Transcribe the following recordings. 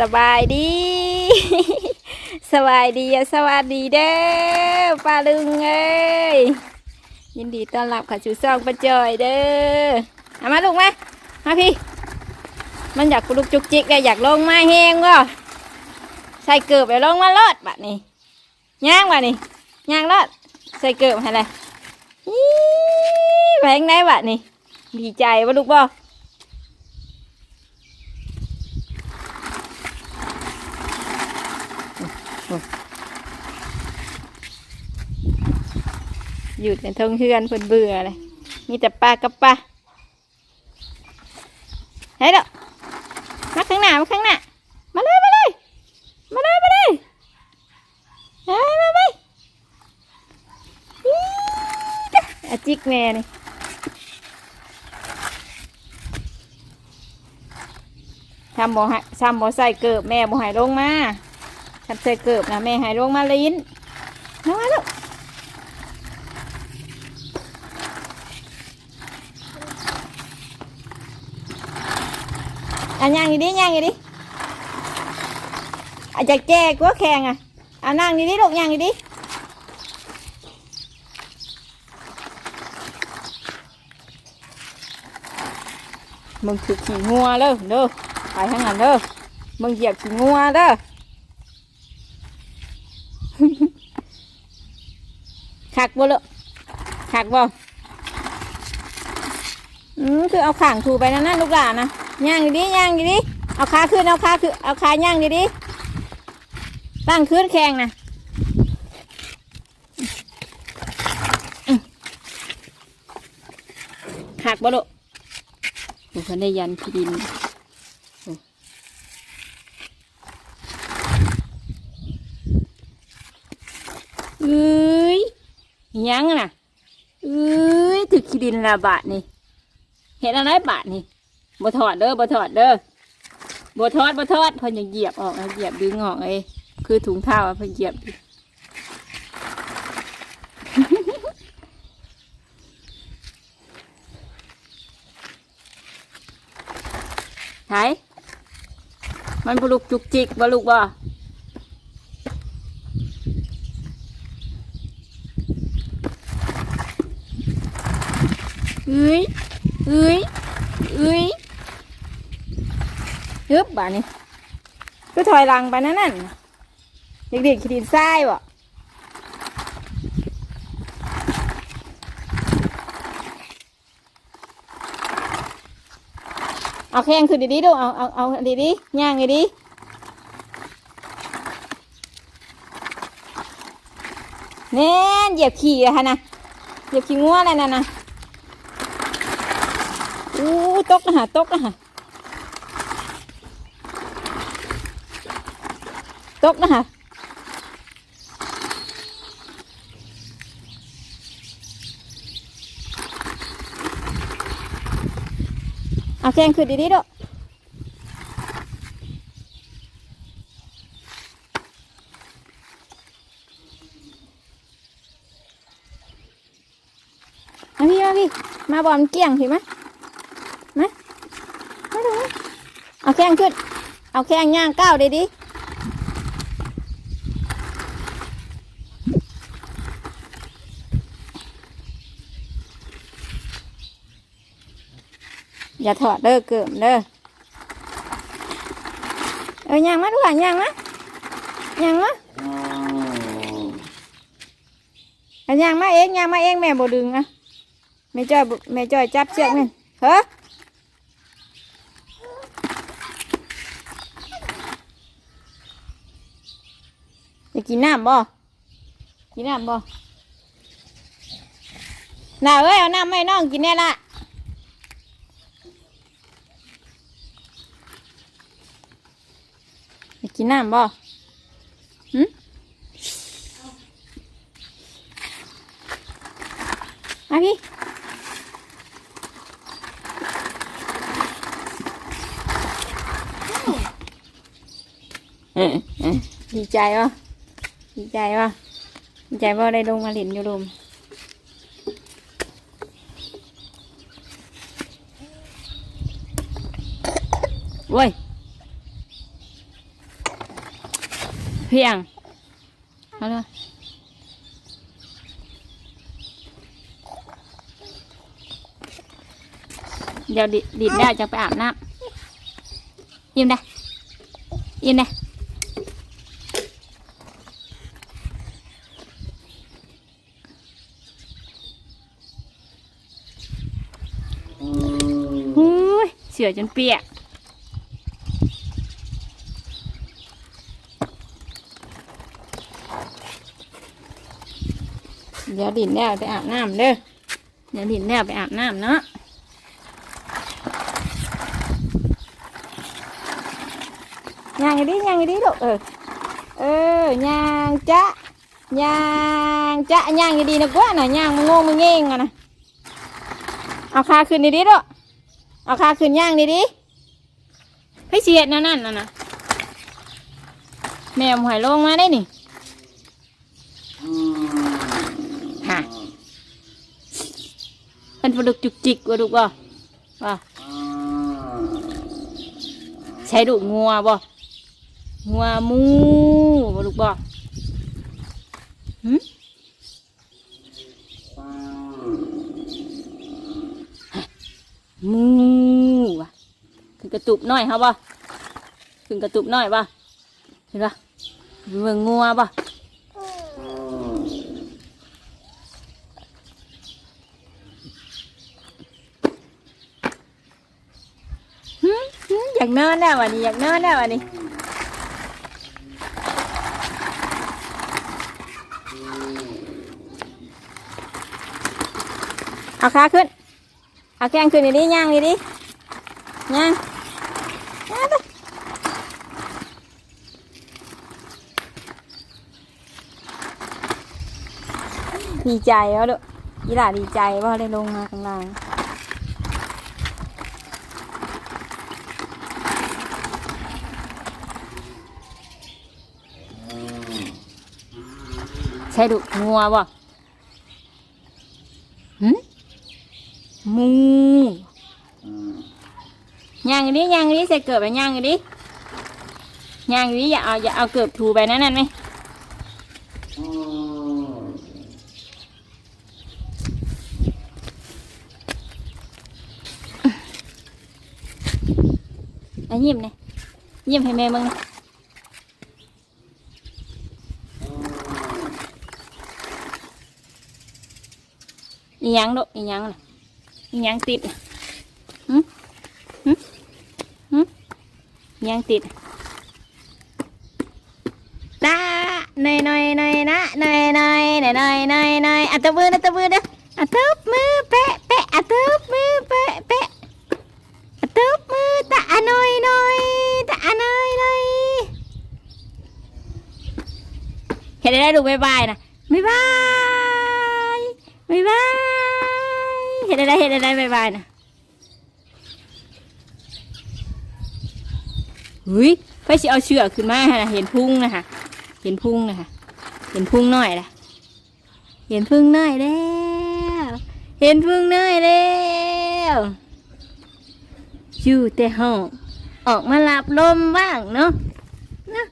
สบายดี สบายดีสวัสดีเด้อป้าลุงเอ้ยยินดีต้อนรับเข้าสู่ซองประจอยเด้อเอามาลูกมามมาพี่ มันอยากลุกจุกจิกได้อยากลงมาแห้งก็ใส่เกือบไปลงมาลอดบัดนี้ย่างบัดนี้ย่างลอดใส่เกือบให้เลยแพงได้บัดนี้ดีใจว่าลูกบ่ หยุดในทงเฮือนเพิ่นเบื่อเลยมีแต่ปลากับปลาเฮ้ยเด้อมาข้างหน้ามาข้างหน้ามาเลยมาเลยมาเลยมาเลยเฮ้ยมาไปอาจิกแม่นี่ทำบ่ให้ทำบ่ใส่เกิบแม่บ่ให้ลงมาทำใส่เกิบนะแม่ให้ลงมาลิ้นมามาลูก อะย่างอยู่ดิย่างอยู่ดิอาจจะแก่กว่าแข่งอะเอานั่งอยู่ดิลูกย่างอยู่ดิมึงถือขี่งัว เด้อเด้อไปทางนั้นเด้อมึงเหยียบขี่งัวเด้อขักบ่ลูกขักบ่อืมคือเอาข่างถูไปนั่นนั่นลูกหลานนะ ย่างอยู่ดิย่างอยู่ดิเอาขาขึ้นเอาขาขึ้นเอาขาย่างอยู่ดิตั้งขึ้นแข่งนะอื้อหักบ่ลูกโอ้คนได้ยันพี่ดินโอ้เอ้ยยังน่ะเอ้ยถึกขี้ดินละบาทนี่เห็นอะไรบาทนี่ บ่ถอดเด้อบ่ถอดเด้อบ่ถอดบ่ถอดเพิ่นยังเหยียบออกเหยียบดึงออกไอ้คือถุงเท้าเพิ่นเหยียบดิไถมันบลุกจุกจิกบ่ลุกบ่เอ้ยเอ้ย เอ้ย ฮึบบ่านี่ก็ถอยหลังไปนั่นนั่นเด็กๆขีดินทรายบ่เอาแข้งขึ้นดีๆดูเอาเอาเอาดีๆย่างดีๆแน่นเหยียบขี่เลยฮะนะเหยียบขี่งัวอะไรนั่นนะอู้ตกนะฮะตกนะฮะ ตกนะฮะเอาแข้งขึ้นดีๆดูมาพี่มาพี่มาบอลเกี่ยงพี่มะมามาดูมเอาแข้งขึ้น เอาแข้งย่างก้าวดีดี อย่าถอดเด้อเกิมเด้อเออย่างมาดูอะย่างมาย่างมาเอาย่างมาเองย่างมาเองแม่บ่ดึงอะแม่จ้อยบ่แม่จ้อยจับเชือกนี่เฮ้อจะกินน้ำบ่กินน้ำบ่น่าเอ้ยเอาน้ำไม่น้องกินแน่ละจะ กินน้ำบ่หึมาพี่เออเออดีใจวะดีใจวะดีใจว่าได้ลงมาเล่นอยู่ลมเว้ย เพียงเอาเลยเดี๋ยวดิดิดได้จะไปอาบน้ำยิ้มได้ยิ้มได้หูยเสือจนเปียก ดี๋ยวดินแล้วไปอาบน้ำเด้อเดี๋ยวดินแล้วไปอาบน้ำเนาะย่างอีดิย่างอีดิลูกเออเออย่างจ๊ะย่างจ๊ะย่างอีดีนะกว่าน่ะย่างมันงงมันเง่งอะนะเอาขาขึ้นดีดิลูกเอาขาขึ้นย่างดีดิให้เสียดนั่นนั่นน่ะนะแม่หอยลงมาได้นี่ ฮะ มันปลาดุกจุกจิกว่าดุกบ่ว่าใช้ดุกงัวบ่งัวหมูบ่ดุกบ่หึหมูว่ะคือกระตุบน้อยเขาบ่คือกระตุบน้อยบ่เห็นป่ะเบิ่งงัวบ่ หืมหืมอยากนอนแล้ววันนี้อยากนอนแล้ววันนี้เอาขาขึ้น เอาแข้งขึ้นดิย่างดิดิย่างย่างไปดีใจวะลูกยีหล่าดีใจว่าได้ลงมาข้างล่าง ช่ดุงัวบ่หืมมูย่างอันนี้ย่างอันนี้ใส่เกิบไปย่างอันนี้ย่างอันนี้อย่าเอาอย่าเอาเกิบถูไปนั่นนั่นไหมอะยิ้มเลยยิ้มให้แม่มึงนะ อีหยังลูกอีหยังน่ะอีหยังติดหึหึหึอีหยังติดนะตาหน่อยหน่อยหน่อยนะหน่อยหน่อยหน่อยหน่อยหน่อยหน่อยอะตบมือนะตบมือนะอะตบมือแปะแปะอะตบมือแปะแปะอะตบมือตาอะหน่อยหน่อยตาอะหน่อยหน่อยเห็นได้ดูบ๊ายบายนะบ๊ายบายบ๊ายบาย เห็นอะได้เห็นอะได้บ๊ายบายนะหุยไปสิเอาเชือกขึ้นมาฮะเห็นพุ่งนะคะเห็นพุ่งนะคะเห็นพุ่งหน่อยละเห็นพึ่งหน่อยแล้วเห็นพึ่งหน่อยแล้วอยู่แต่ห้องออกมาหลับลมบ้างเนาะนะ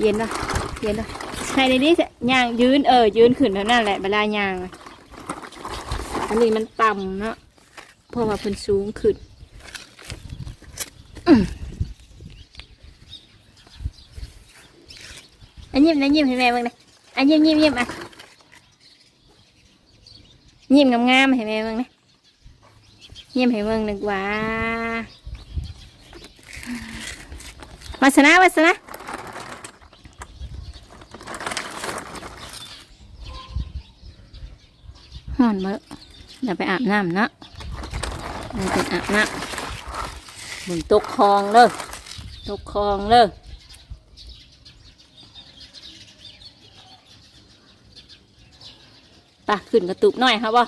เย็นปะเย็นปะใครในนี้จะย่างยืนเออยืนขึ้นแล้วนั่นแหละเวลาย่าง อันนี้มันต่ำเนาะเพราะว่าเพิ่นสูงขึ้นอันยิ้มนะยิ้มให้แม่บ้างนะอันยิ้มยิ้มยิ้มอะยิ้มงามๆให้แม่บ้างนะยิ้มให้เบิ่งนึกว่าวาสนาวาสนาห่อนเบอะ เดี๋ยวไปอาบน้ำนะเดี๋ยวไปอาบน้ำบุญตกคลองเลยตกคลองเลยไปขึ้นกระตุกหน่อยครับบ่า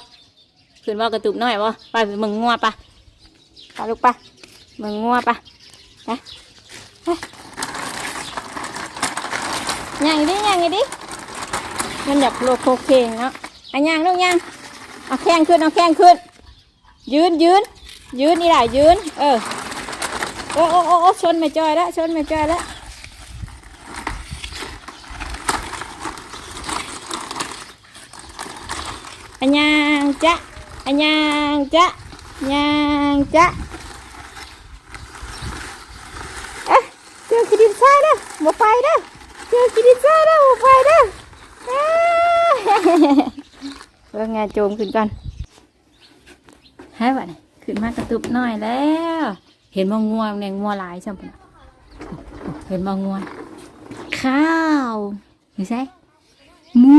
ขึ้นว่ากระตุกหน่อยบ่ไปไปมึงงัวปะไปลูกปะมึงงัวปะไปย่างดิย่างดิมันอยากโลโคเคงเนาะอะย่างลูกย่าง เอาแข้งขึ้นเอาแข้งขึ้น ยืนยืน ยืนนี่แหละยืน เออโอ้โอ้โอ้ชนไม่จอยแล้วชนไม่จอยแล้วอันยางจ๊ะอันยางจ๊ะยางจ๊ะเอ๊ะเจอกิดินชาเด้อมดไปเด้อเจอกิดินชาเด้อมดไปเด้อ เอ้ยเบิ่งไงโจมขึ้นก่อนให้บ่นี่ขึ้นมากระตุบหน่อยแล้ว เห็นมองงัวเนี่ยงัวหลายจังปะน่ะเห็นมองงัว ข้าวนี่ใช่หมู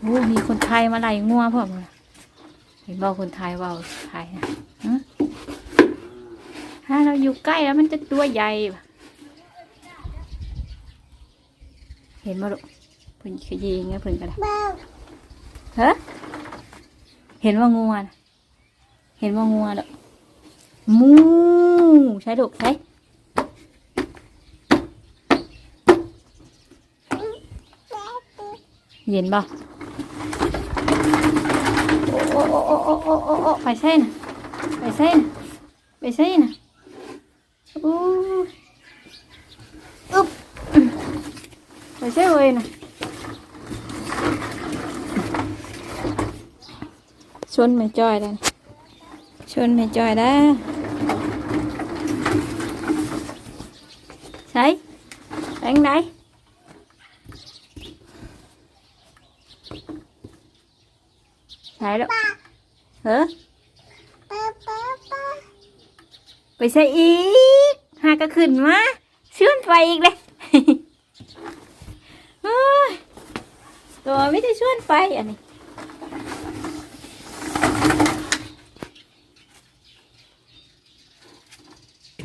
โอ้มีคนไทยมาไล่งัวพ่อมเห็นบอกคนไทยเว่าไทยนะถ้าเราอยู่ใกล้แล้วมันจะตัวใหญ่ปะ เห็นมาลูกเพิ่นขยี้ไงเพิ่นกันฮะเห็นว่างัวนะเห็นว่างัวดอกมูใช่ลูกใช่เห็นบ่โอ้โอ้โอ้โอ้โอ้โอ้โอ้ไปเส้นไปเส้นไปเส้นอู้อึ๊บ ไปเส้นเลยนะชนไม่จอยแล้วนะชนไม่จอยแล้ใช่ไปทางไหนใช่แล้วเฮ้อไปใส่อีกหากระขึ้นมาเชื่อนไปอีกเลย ตัวไม่ได้ชวนไปอันนี้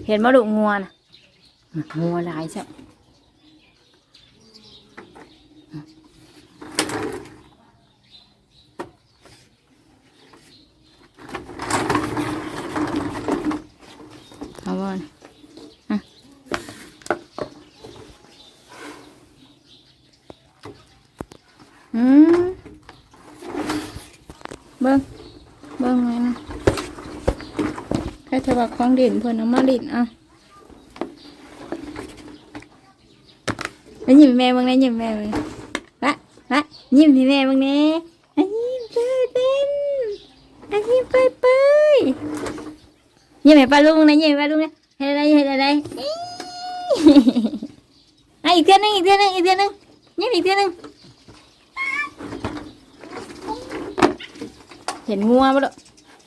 เห็นมาดุงัวนะงัวลายใช่เอาบอลอะอืม เบิ้งเบิ้งไงนะแค่จะว่าของเด่นเพื่อนเอามาดินอะแล้วยิ้มแม่เบ้างนะยิ้มแม่เบ้างละละยิ้มที่แม่เบ้างนะอะยิ้มเปิดเป็นอะยิ้มเปิดเปิดยิ้มให้ป้าลุงนะยิ้มป้าลุงนะเห็นอะไรเห็นอะไรอี้อีกเท่านึงอีกเท่านึงอีกเท่านึงยิ้มอีกเท่านึง เห็นงัวปะลูก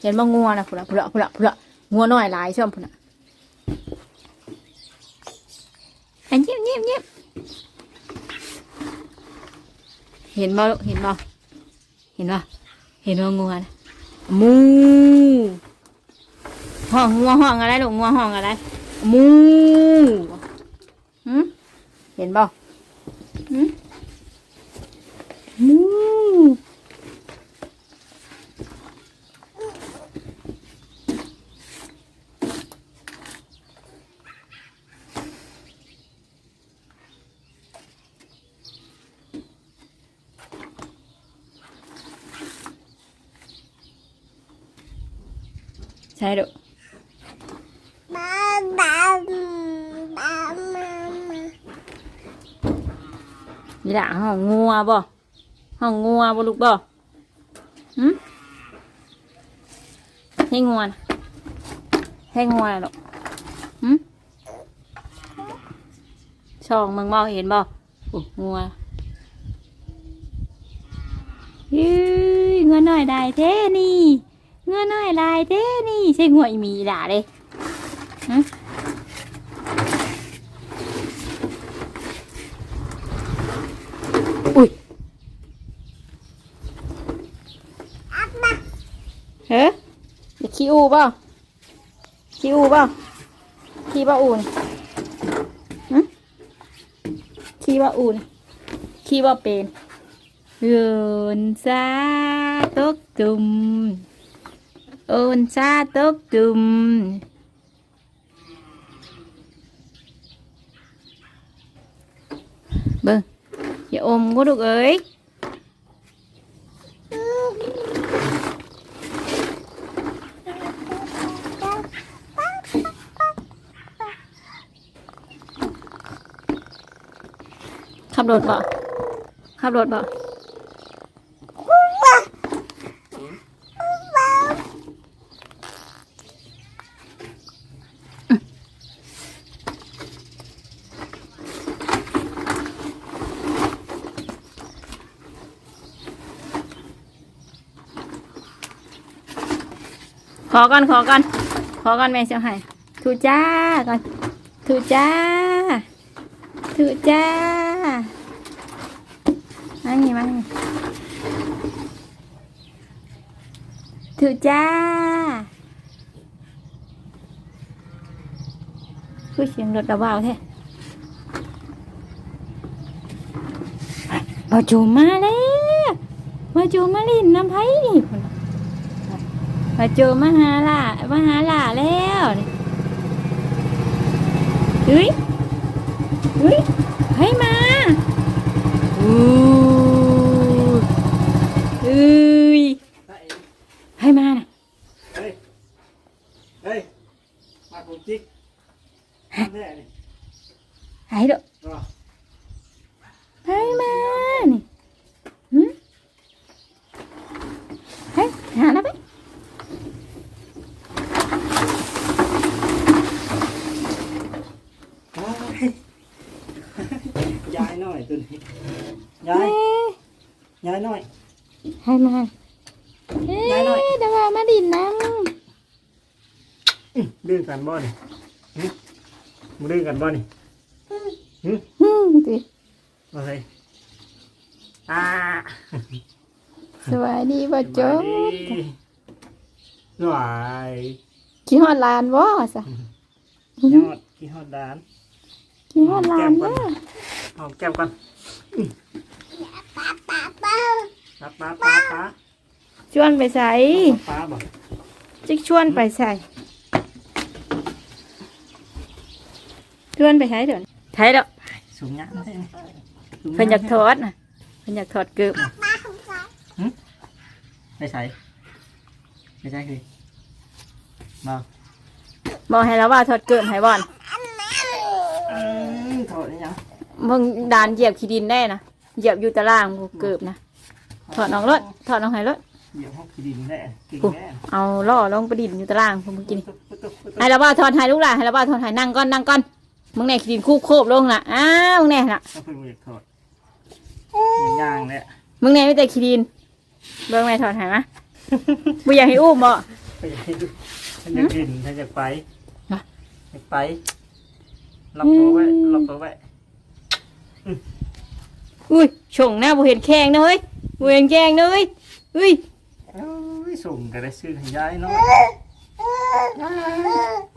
เห็นบ่งัวนะพุ่นละพุ่นละพุ่นละพุ่นละงัวน้อยหลายช่อมพุ่นละอันยิ้มยิ้มยิ้มเห็นบ่ลูกเห็นบ่เห็นบ่เห็นบ่งัวนะมูห้องงัวห้องอะไรลูกงัวห้องอะไรมูหืมเห็นบ่หืมมู ใช่ลูกนี่ละห้องงัวบ่ห้องงัวบ่ลูกบ่หืมให้งัวให้งัวลูกหืมช่องมึงบ่เห็นบ่โอ้งัวยื้ยเงินน้อยได้เท่นี่ เงินน้อยได้เท่นี่ใช่งัวอีหมีด่าเลยฮะอุ้ยเฮ้ยอย่าขี้อูเปล่าขี้อูเปล่าขี้บ้าอูนฮะขี้บ้าอูนขี้บ้าเป็นเอืนซาตกตุ่ม ơn xa tốt chùm bơ dạ ôm có được ấy khắp đột bỏ khắp đột bỏ ขอก่อนขอก่อนขอก่อนแม่เสียวให้ทูจ้าก่อนทูจ้าทูจ้าอันนี้มันทูจ้าคือเสียงรถระเบาแท้บาจูมาแล้วบาจูมาลินน้ำไผ่นี่ พุ่นน่ะบาจูมาหาล่ะมาหาล่ะแล้วเฮ้ยเฮ้ยให้มาอู้เอ้ยให้มาน่ะ เฮ้ย เฮ้ย มาผมจิ๊กมาแน่นี่ ให้เด้อ รอ ให้มานี่หืมเฮ้ยหาแล้วไป โอ้ยย้ายหน่อยตัวนี้ ย้าเฮ้ยยย้ายหน่อยให้มาเฮ้ยายหน่อยยเดี๋ยวว่ามาดินน้อื้อดื้อกันบ่นี่หึมาดื้อกันบ่นี่หึำฮึ่มติมาเลยอ่าสวัสดีบ่โจ๊สบายดีหน่อยกี่ฮอดลานบ่ซะยอดที่ฮอดดานกี่ฮอดลานบ่หอมแก้มกันอื้อ ป้าป้าป้าป้าชวนไปใส่ป้าบอกจิกชวนไปใส่ชวนไปใช้เดี๋ยวนี้ใช้ดอกสูงงามใช่ไหมเพิ่นอยากถอดน่ะเพิ่นอยากถอดเกือบไม่ใช่ไม่ใช่คือมาบอกให้แล้วว่าถอดเกือบให้บ่อนอืมถอดนี่ยังมึงดานเหยียบขี้ดินได้นะ เหยียบอยู่ตารางบ่เกือบนะถอดออกรถถอดออกให้รถเหยียบห้องขี้ดินแน่เก่งแน่เอาล่อลงไปดินอยู่ตารางพวกมึงกินตุ๊บตุ๊บตุ๊บตุ๊บให้แล้วว่าถอดให้ลูกหลานให้แล้วว่าถอดให้นั่งก่อนนั่งก่อนมึงแน่ขี้ดินคู่โคบลงน่ะอ้าวมึงแน่น่ะถ้าเพิ่งอยากถอดย่างๆเนี่ยมึงแน่ไม่แต่ขี้ดินเบิ่งแม่ถอดให้มะบ่อยากให้อุ้มบ่ไปให้ดูถ้าอยากดินถ้าอยากไปมาอยากไปล็อกตัวไว้ล็อกตัวไว้ อุ้ยชงหน้าบ่เห็นแข้งนะเฮ้ยบ่เห็นแข้งนะเฮ้ยอุ้ยเอ้ยส่งก็ได้ซื้อให้ยายเนาะ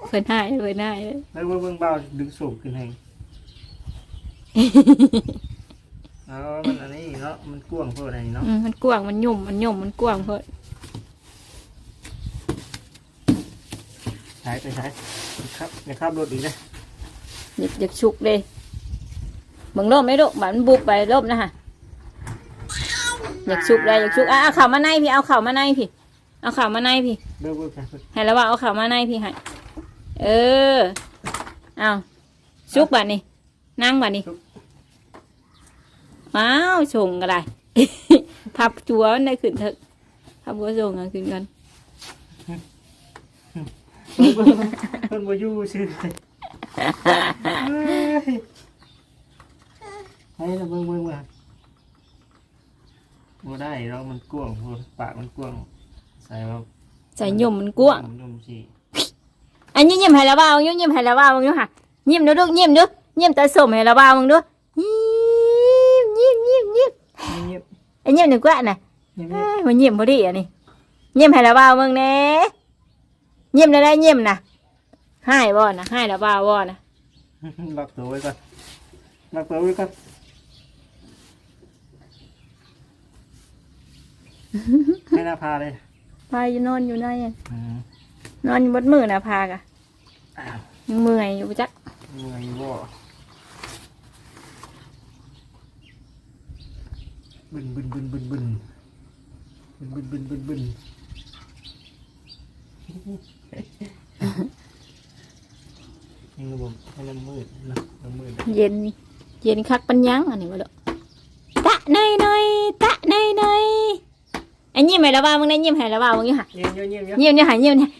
เพิ่นให้เพิ่นให้เลยแล้วเบิ่งเบาดึงส่งขึ้นให้เอามันอันนี้เนาะมันกว้างเท่าไหร่เนาะอืมมันกว้างมันยุ่มมันยุ่มมันกว้างเพิ่นใช้ไปใช้ครับอย่าขับรถอีกนะอยากอยากชุกเลย เบิ่งร่มไหมลูกบัดมันบุบไปร่มนะฮะอยากชุกได้อยากชุกอะเอาเข่ามาในพี่เอาเข่ามาในพี่ เอาเข่ามาในพี่เบิ่งเบิ่งกันให้แล้วว่าเอาเข่ามาในพี่ให้เออเอาชุกบัดนี้นั่งบัดนี้ว้าวชงก็ได้ พับจัวมันได้ขึ้นเถอะพับบัวชงกันขึ้นกันเบิ่งเบิ่งเพิ่นบ่อยู่ซื่อเลยให้เราเบิ่งเบิ่งว่าบ่ได้เรามันกว้างโพดปากมันกว้างใส่ว่าใส่ยุ่มมันกว้างนุ่มสิอั hay là bơi bơi mà vô đây rồi mình cuồng vô bạn mình cuồng. Xài vào xài nhùm mình cuồng nhùm gì? À, Anh nhím nhím hay là bao? Nhím nhím hay là bao nhím hả? Nhím nữa được nhím nữa nhím tới sổ hay là bao bằng nữa nhím nhím nhím nhím. Anh nhím đừng quạ này mà nhím có địa này nhím hay là bao bằng nè? Nhím này đây nhím nè. Hai bò nè hai là bao bò nè. Lọc tối coi lọc tối coi ให้แล้วว่ามึงแน่ยิ้มได้ได้ยิ้มนะให้บ่นะให้แล้วว่าบ่นะล็อกตัวไว้ก่อนล็อกตัวไว้ก่อนให้หน้าพาเลยพาอยู่นอนอยู่ในอะอืมนอนอยู่บนมือนะพากะอ้าวเมื่อยอยู่จักเมื่อยบ่บึนบึนบึนบึนบึนบึนบึนบึนบึนบึนนี่ระบบให้น้ำมืดนะน้ำมืดเย็น เย็นคักปัญญังอันนี้บ่ลูกตะหน่อยหน่อยตะหน่อยหน่อย อันยิ้มให้ละว่ามึงได้ยิ้มให้ละว่ามึงอยู่ห่ะเยี่ยมเยี่ยมเยี่ยมเยี่ยมยิ้มเนี่ยห่ะยิ้มเนี่ย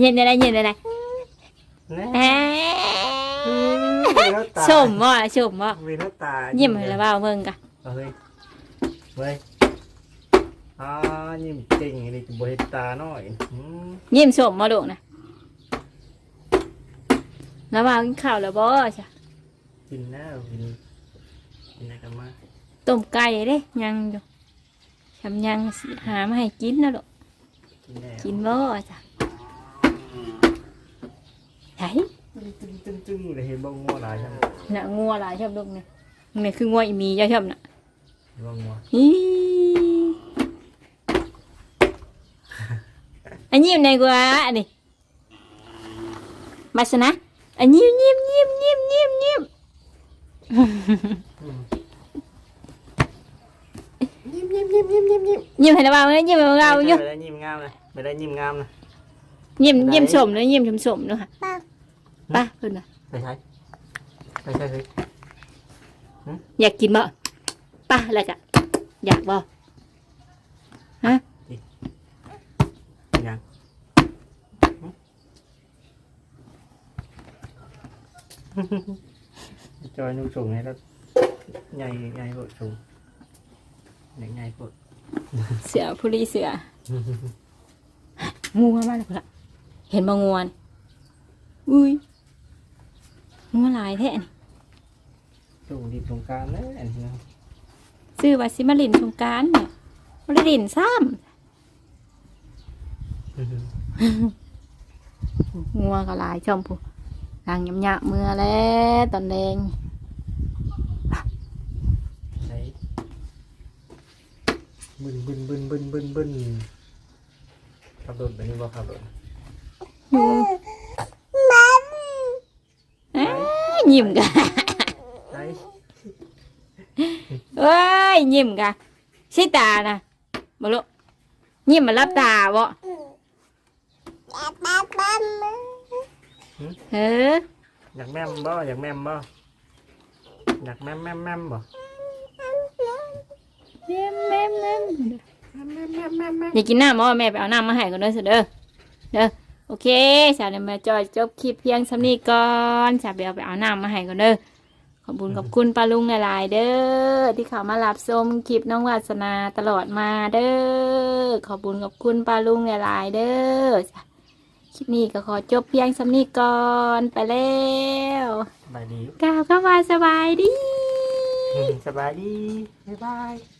ยิ้มได้ได้ยิ้มได้ได้แน่เอ้ยวีรตาชมบ่ชมบ่วีรตายิ้มให้ละว่ามึงกะเอาเฮ้ยเว้ยอ่ายิ้มเก่งนี่จะบริตาหน่อยอืมยิ้มชมบ่ลูกนะละว่ากินข้าวแล้วบ่จ้ะกินแล้วกินกินอะไรกันมาต้มไก่เด้ยังอยู่ ทำยังสิหามาให้กินนะลูกกินแล้วกินบ่จ้ะไหนตึ้งตึ้งตึ้งเลยเห็นบ้างงัวหลายใช่ไหมน่ะงัวหลายชอบลูกนี่นี่คืองัวอีมีเจ้าชอบน่ะเห็นบ้างงัวอีอันยิ้มในกว่าอันนี้มาสนะอันยิ้มยิ้มยิ้มยิ้มยิ้มยิ้ม ยิ้มยิ้มยิ้มยิ้มยิ้มยิ้มยิ้มให้เราบ้างนะยิ้มให้เราอยู่ไม่ได้ยิ้มงามเลยไม่ได้ยิ้มงามนะยิ้มไหนยิ้มชมเลยยิ้มชมชมๆเนาะค่ะป้าเพิ่นน่ะไปใช้ไปใช้เฮ้ยอยากกินบ่ป้าแล้วก็อยากบ่ยังจอยนุ่งสูงให้แล้วใหญ่ใหญ่กว่าสูง ใหญ่ใหญ่กว่าเสือผู้ลีเสืองูมาแล้วพุ่นล่ะเห็นบ่งูนี่อุ้ยงูหลายแท้นี่สูงดีตรงกลางเลยอันนี้นะซื้อว่าสิมาลินสงกรารเนี่ยบ่ได้ลินซ้ำงัวก็หลายช่อมผู้ทางยำยะเมื่อแล้วตอนแดง ใช้ บึนบึนบึนบึนบึนบึนขับรถแบบนี้บ่ขับรถอยู่เอ้ยยิ้มกะใช้เอ้ยยิ้มกะใช่ตานะบ่ลูกยิ้มมารับตาบ่เอออยากแม่มบ่อยากแม่มบ่อยากแม่มแม่มแม่มบ่ แม่มแม่มแม่มแม่มแม่มแม่มแม่มอยากกินน้ำบ่แม่ไปเอาน้ำมาให้ก่อนเด้อเสยเด้อเด้อโอเคสาวเดี๋ยวมาจอยจบคลิปเพียงสำนี้ก่อนสาวไปเอาไปเอาน้ำมาให้ก่อนเด้อขอบคุณขอบคุณป้าลุงหลายๆเด้อที่เขามารับชมคลิปน้องวาสนาตลอดมาเด้อขอบคุณขอบคุณป้าลุงหลายๆเด้อคลิปนี้ก็ขอจบเพียงสำนี้ก่อนไปแล้วสบายดีกล่าวเข้ามาสบายดี สบายดีบ๊ายบาย